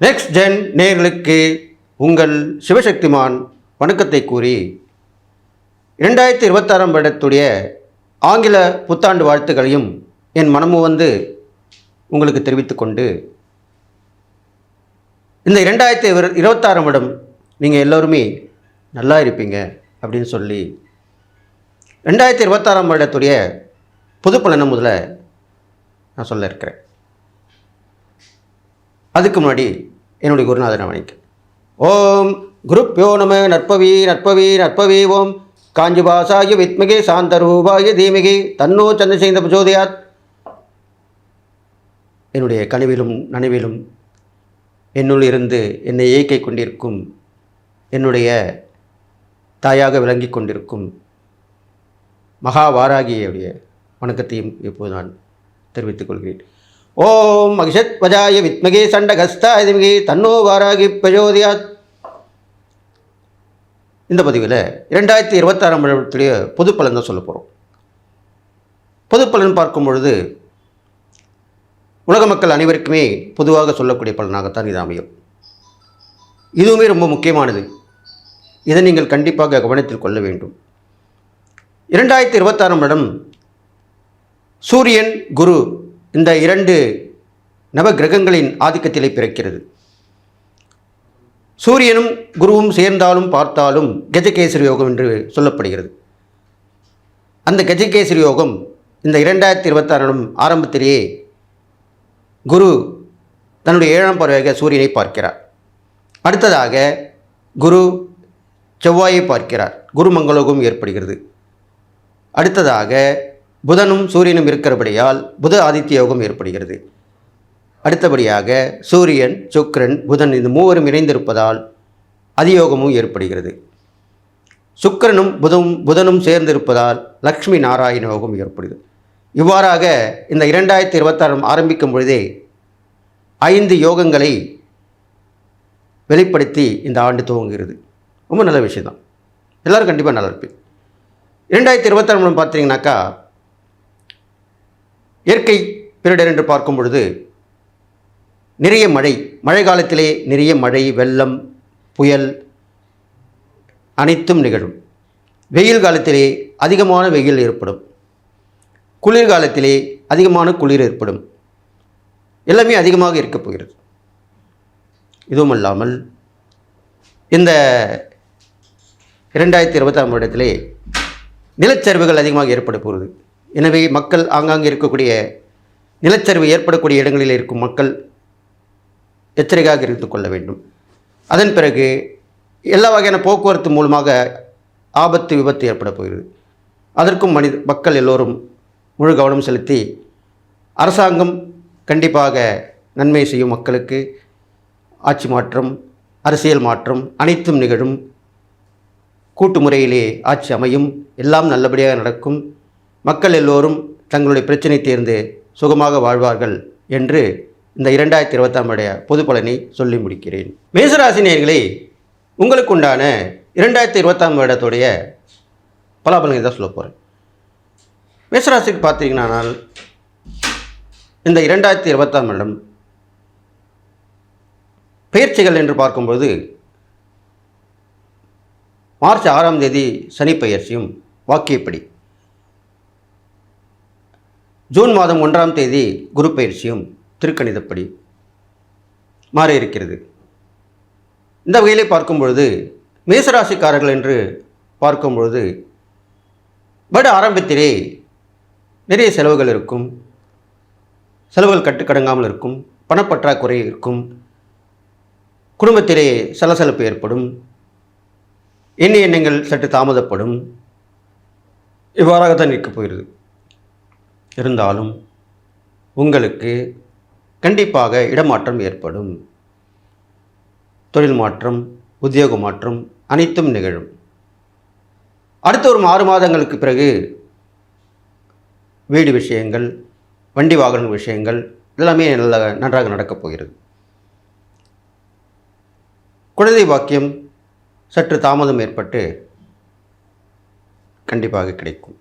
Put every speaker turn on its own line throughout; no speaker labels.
Next gen நேர்களுக்கு உங்கள் சிவசக்திமான் வணக்கத்தை கூறி இரண்டாயிரத்தி இருபத்தாறாம் வருடத்துடைய ஆங்கில புத்தாண்டு வாழ்த்துக்களையும் என் மனமு வந்து உங்களுக்கு தெரிவித்துக்கொண்டு இந்த இரண்டாயிரத்தி இருபத்தாறாம் வருடம் நீங்கள் எல்லோருமே நல்லா இருப்பீங்க அப்படின்னு சொல்லி ரெண்டாயிரத்தி இருபத்தாறாம் வருடத்துடைய பொது பலனை முதல்ல நான் சொல்ல இருக்கிறேன். அதுக்கு முன்னாடி என்னுடைய குருநாதனை வணக்கம் ஓம் குருப்யோ நம நற்பவி நற்பவி நற்பவி ஓம். காஞ்சிபாசாய வித்மகே சாந்தரூபாய தீமிகி. தன்னோ சந்திரசேந்த பிரச்சோதயாத். என்னுடைய கனவிலும் நனவிலும் என்னுள் இருந்து என்னை இயக்கிக் கொண்டிருக்கும் என்னுடைய தாயாக விளங்கிக் கொண்டிருக்கும் மகாவாராகியுடைய வணக்கத்தையும் இப்போது நான் தெரிவித்துக் கொள்கிறேன். ஓம் மகிஷத் வஜாய வித்மகே சண்டகஸ்தாயதிமிகே தன்னோ வாராகி பிரஜோதியாத். இந்த பதிவில் இரண்டாயிரத்தி இருபத்தாறாம் வருடத்துடைய பொது பலன் தான் சொல்ல போகிறோம் பொது பலன் பார்க்கும் பொழுது உலக மக்கள் அனைவருக்குமே பொதுவாக சொல்லக்கூடிய பலனாகத்தான் இது அமையும். இதுவுமே ரொம்ப முக்கியமானது. இதை நீங்கள் கண்டிப்பாக கவனத்தில் கொள்ள வேண்டும். இரண்டாயிரத்தி இருபத்தாறாம் வருடம் சூரியன் குரு இந்த இரண்டு நவ கிரகங்களின் ஆதிக்கத்திலே பிறக்கிறது. சூரியனும் குருவும் சேர்ந்தாலும் பார்த்தாலும் கஜகேசரி யோகம் என்று சொல்லப்படுகிறது. அந்த கஜகேசரி யோகம் இந்த இரண்டாயிரத்தி இருபத்தாறாம் ஆரம்பத்திலேயே குரு தன்னுடைய ஏழாம் பறவையாக சூரியனை பார்க்கிறார். அடுத்ததாக குரு செவ்வாயை பார்க்கிறார். குரு மங்களோகம் ஏற்படுகிறது. அடுத்ததாக புதனும் சூரியனும் இருக்கிறபடியால் புத ஆதித்ய யோகம் ஏற்படுகிறது. அடுத்தபடியாக சூரியன் சுக்ரன் புதன் இந்த மூவரும் இணைந்திருப்பதால் அதியோகமும் ஏற்படுகிறது. சுக்கிரனும் புதனும் புதனும் சேர்ந்திருப்பதால் லக்ஷ்மி நாராயண யோகம் ஏற்படுகிறது. இவ்வாறாக இந்த இரண்டாயிரத்தி இருபத்தாறு ஆரம்பிக்கும் பொழுதே ஐந்து யோகங்களை வெளிப்படுத்தி இந்த ஆண்டு துவங்குகிறது. ரொம்ப நல்ல விஷயம்தான். எல்லோரும் கண்டிப்பாக நல்லா இருப்பேன் இரண்டாயிரத்தி இருபத்தாறு பார்த்தீங்கன்னாக்கா இயற்கை பேரிடர் என்று பார்க்கும் பொழுது நிறைய மழை மழை காலத்திலே நிறைய மழை வெள்ளம் புயல் அனைத்தும் நிகழும். வெயில் காலத்திலே அதிகமான வெயில் ஏற்படும். குளிர்காலத்திலே அதிகமான குளிர் ஏற்படும். எல்லாமே அதிகமாக இருக்கப் போகிறது. இதுவும் அல்லாமல் இந்த இரண்டாயிரத்தி இருபத்தாம் வருடத்திலே நிலச்சரிவுகள் அதிகமாக ஏற்பட போகிறது. எனவே மக்கள் ஆங்காங்கே இருக்கக்கூடிய நிலச்சரிவு ஏற்படக்கூடிய இடங்களில் இருக்கும் மக்கள் எச்சரிக்கையாக இருந்து கொள்ள வேண்டும். அதன் பிறகு எல்லா வகையான போக்குவரத்து மூலமாக ஆபத்து விபத்து ஏற்பட போகிறது. அதற்கும் மனித மக்கள் எல்லோரும் முழு கவனம் செலுத்தி அரசாங்கம் கண்டிப்பாக நன்மை செய்யும் மக்களுக்கு ஆட்சி மாற்றம் அரசியல் மாற்றம் அனைத்தும் நிகழும். கூட்டு முறையிலே ஆட்சி அமையும். எல்லாம் நல்லபடியாக நடக்கும். மக்கள் எல்லோரும் தங்களுடைய பிரச்சனை தீர்ந்து சுகமாக வாழ்வார்கள் என்று இந்த இரண்டாயிரத்தி இருபத்தாம் உடைய பொது பலனை சொல்லி முடிக்கிறேன். மேசராசினியர்களே உங்களுக்கு உண்டான இரண்டாயிரத்தி இருபத்தாம் வருடத்துடைய பலாபலனை தான் சொல்ல போகிறேன் மேசராசிக்கு பார்த்தீங்கன்னா இந்த இரண்டாயிரத்தி இருபத்தாம் வருடம் பயிற்சிகள் என்று பார்க்கும்போது மார்ச் ஆறாம் தேதி சனி பயிற்சியும் வாக்கியப்படி ஜூன் மாதம் ஒன்றாம் தேதி குரு பயிற்சியும் திருக்கணிதப்படி மாற இருக்கிறது இந்த வகையிலே பார்க்கும் பொழுது மேசராசிக்காரர்கள் என்று பார்க்கும் பொழுது வட ஆரம்பத்திலே நிறைய செலவுகள் இருக்கும். செலவுகள் கட்டுக்கடங்காமல் இருக்கும். பணப்பற்றாக்குறை இருக்கும். குடும்பத்திலே சலசலப்பு ஏற்படும். எண்ணெய் எண்ணங்கள் சற்று தாமதப்படும். இவ்வாறாகத்தான் இருக்கப் போகிறது. இருந்தாலும் உங்களுக்கு கண்டிப்பாக இடமாற்றம் ஏற்படும். தொழில் மாற்றம் உத்தியோக மாற்றம் அனைத்தும் நிகழும். அடுத்த ஒரு ஆறு மாதங்களுக்கு பிறகு வீடு விஷயங்கள் வண்டி வாகன விஷயங்கள் எல்லாமே நல்ல நன்றாக நடக்கப் போகிறது. குழந்தை பாக்கியம் சற்று தாமதம் ஏற்பட்டு கண்டிப்பாக கிடைக்கும்.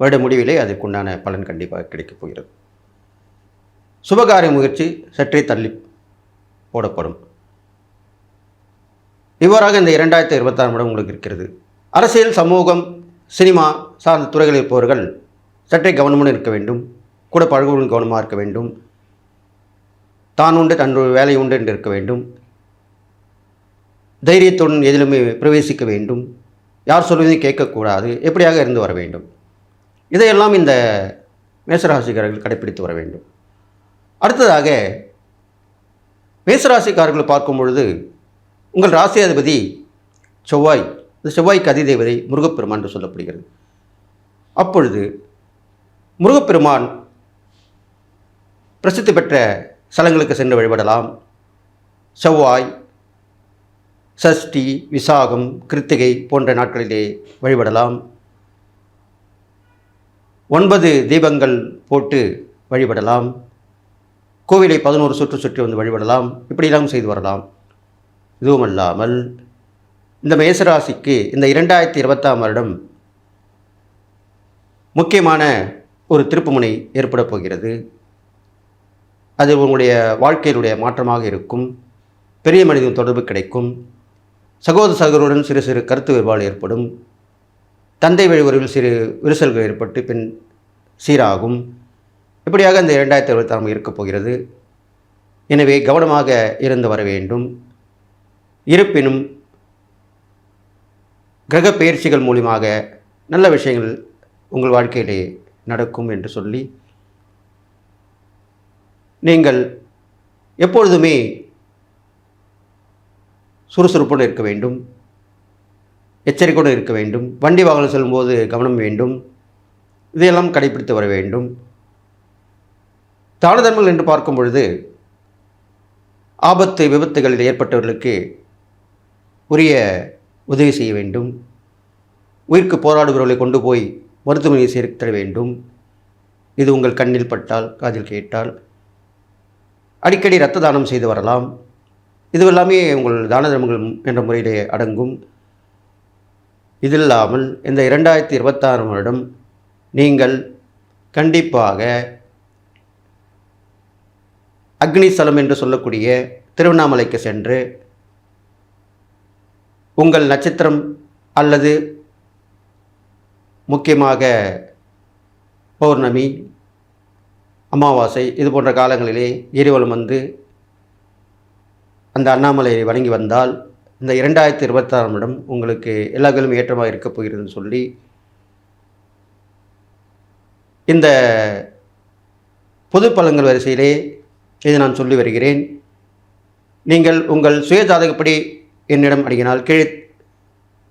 வருட முடிவிலே அதற்குண்டான பலன் கண்டிப்பாக கிடைக்கப் போகிறது. சுபகாரிய முயற்சி சற்றே தள்ளி போடப்படும். இவ்வாறாக இந்த இரண்டாயிரத்தி இருபத்தாறு வருடம் உங்களுக்கு இருக்கிறது. அரசியல் சமூகம் சினிமா சார்ந்த துறைகளில் இருப்பவர்கள் சற்றே கவனமுடன் இருக்க வேண்டும். கூட பழகுடன் கவனமாக இருக்க வேண்டும். தான் உண்டு தன்னுடைய வேலை உண்டு என்று இருக்க வேண்டும். தைரியத்துடன் எதிலுமே பிரவேசிக்க வேண்டும். யார் சொல்வதையும் கேட்கக்கூடாது. எப்படியாக இருந்து வர வேண்டும்? இதையெல்லாம் இந்த மேசராசிக்காரர்கள் கடைப்பிடித்து வர வேண்டும். அடுத்ததாக மேசராசிக்காரர்களை பார்க்கும் பொழுது உங்கள் ராசியாதிபதி செவ்வாய் இந்த செவ்வாய்க்கு அதிதேவதை முருகப்பெருமான் என்று சொல்லப்படுகிறது. அப்பொழுது முருகப்பெருமான் பிரசித்தி பெற்ற ஸ்தலங்களுக்கு சென்று வழிபடலாம். செவ்வாய் சஷ்டி விசாகம் கிருத்திகை போன்ற நாட்களிலே வழிபடலாம். ஒன்பது தீபங்கள் போட்டு வழிபடலாம். கோவிலை பதினோரு சுற்று சுற்றி வந்து வழிபடலாம். இப்படியெல்லாம் செய்து வரலாம். இதுவும் அல்லாமல் இந்த மேசராசிக்கு இந்த இரண்டாயிரத்தி இருபத்தாம் வருடம் முக்கியமான ஒரு திருப்புமுனை ஏற்பட போகிறது. அது உங்களுடைய வாழ்க்கையினுடைய மாற்றமாக இருக்கும். பெரிய மனிதன் தொடர்பு கிடைக்கும். சகோதர சகோதரருடன் சிறு சிறு கருத்து வேறுபாடு ஏற்படும். தந்தை வழி உறவில் சிறு விரிசல்கள் ஏற்பட்டு பின் சீராகும். இப்படியாக இந்த இரண்டாயிரத்தி இருபத்தாறு இருக்கப் போகிறது. எனவே கவனமாக இருந்து வர வேண்டும். இருப்பினும் கிரக பயிற்சிகள் மூலியமாக நல்ல விஷயங்கள் உங்கள் வாழ்க்கையிலே நடக்கும் என்று சொல்லி நீங்கள் எப்பொழுதுமே சுறுசுறுப்புடன் இருக்க வேண்டும். எச்சரிக்கையோடு இருக்க வேண்டும். வண்டி வாகனம் செல்லும்போது கவனம் வேண்டும். இதையெல்லாம் கடைபிடித்து வர வேண்டும். தான தர்மங்கள் என்று பார்க்கும் பொழுது ஆபத்து விபத்துகளில் ஏற்பட்டவர்களுக்கு உரிய உதவி செய்ய வேண்டும். உயிருக்கு போராடுபவர்களை கொண்டு போய் மருத்துவமனையை சேர்க்க வேண்டும். இது உங்கள் கண்ணில் பட்டால் காதில் கேட்டால். அடிக்கடி இரத்த தானம் செய்து வரலாம். இது எல்லாமே உங்கள் தான தர்மங்கள் என்ற முறையிலே அடங்கும். இது இல்லாமல் இந்த இரண்டாயிரத்தி இருபத்தாறு வருடம் நீங்கள் கண்டிப்பாக அக்னிஸ்தலம் என்று சொல்லக்கூடிய திருவண்ணாமலைக்கு சென்று உங்கள் நட்சத்திரம் அல்லது முக்கியமாக பௌர்ணமி அமாவாசை இது போன்ற காலங்களிலே எரிவலம் வந்து அந்த அண்ணாமலையை வணங்கி வந்தால் இந்த இரண்டாயிரத்தி இருபத்தாறாம் இடம் உங்களுக்கு எல்லா ஏற்றமாக இருக்கப் போகிறதுன்னு சொல்லி இந்த பொது பலங்கள் வரிசையிலே இதை நான் சொல்லி வருகிறேன். நீங்கள் உங்கள் சுய ஜாதகப்படி என்னிடம் அடிக்கினால் கீழே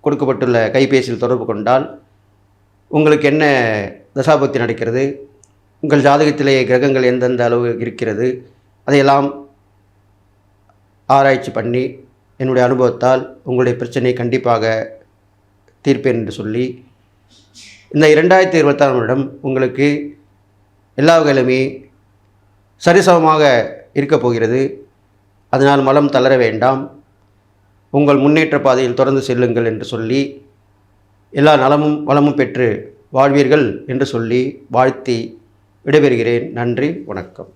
கொடுக்கப்பட்டுள்ள கைபேசியில் தொடர்பு கொண்டால் உங்களுக்கு என்ன தசாபக்தி நடக்கிறது? உங்கள் ஜாதகத்திலே கிரகங்கள் எந்தெந்த அளவு இருக்கிறது? அதையெல்லாம் ஆராய்ச்சி பண்ணி என்னுடைய அனுபவத்தால் உங்களுடைய பிரச்சனை கண்டிப்பாக தீர்ப்பேன் என்று சொல்லி இந்த இரண்டாயிரத்தி இருபத்தாறு வருடம் உங்களுக்கு எல்லா வகையிலுமே சரிசமமாக இருக்கப் போகிறது. அதனால் மலம் தளர வேண்டாம். உங்கள் முன்னேற்ற பாதையில் தொடர்ந்து செல்லுங்கள் என்று சொல்லி எல்லா நலமும் வளமும் பெற்று வாழ்வீர்கள் என்று சொல்லி வாழ்த்தி விடைபெறுகிறேன். நன்றி வணக்கம்.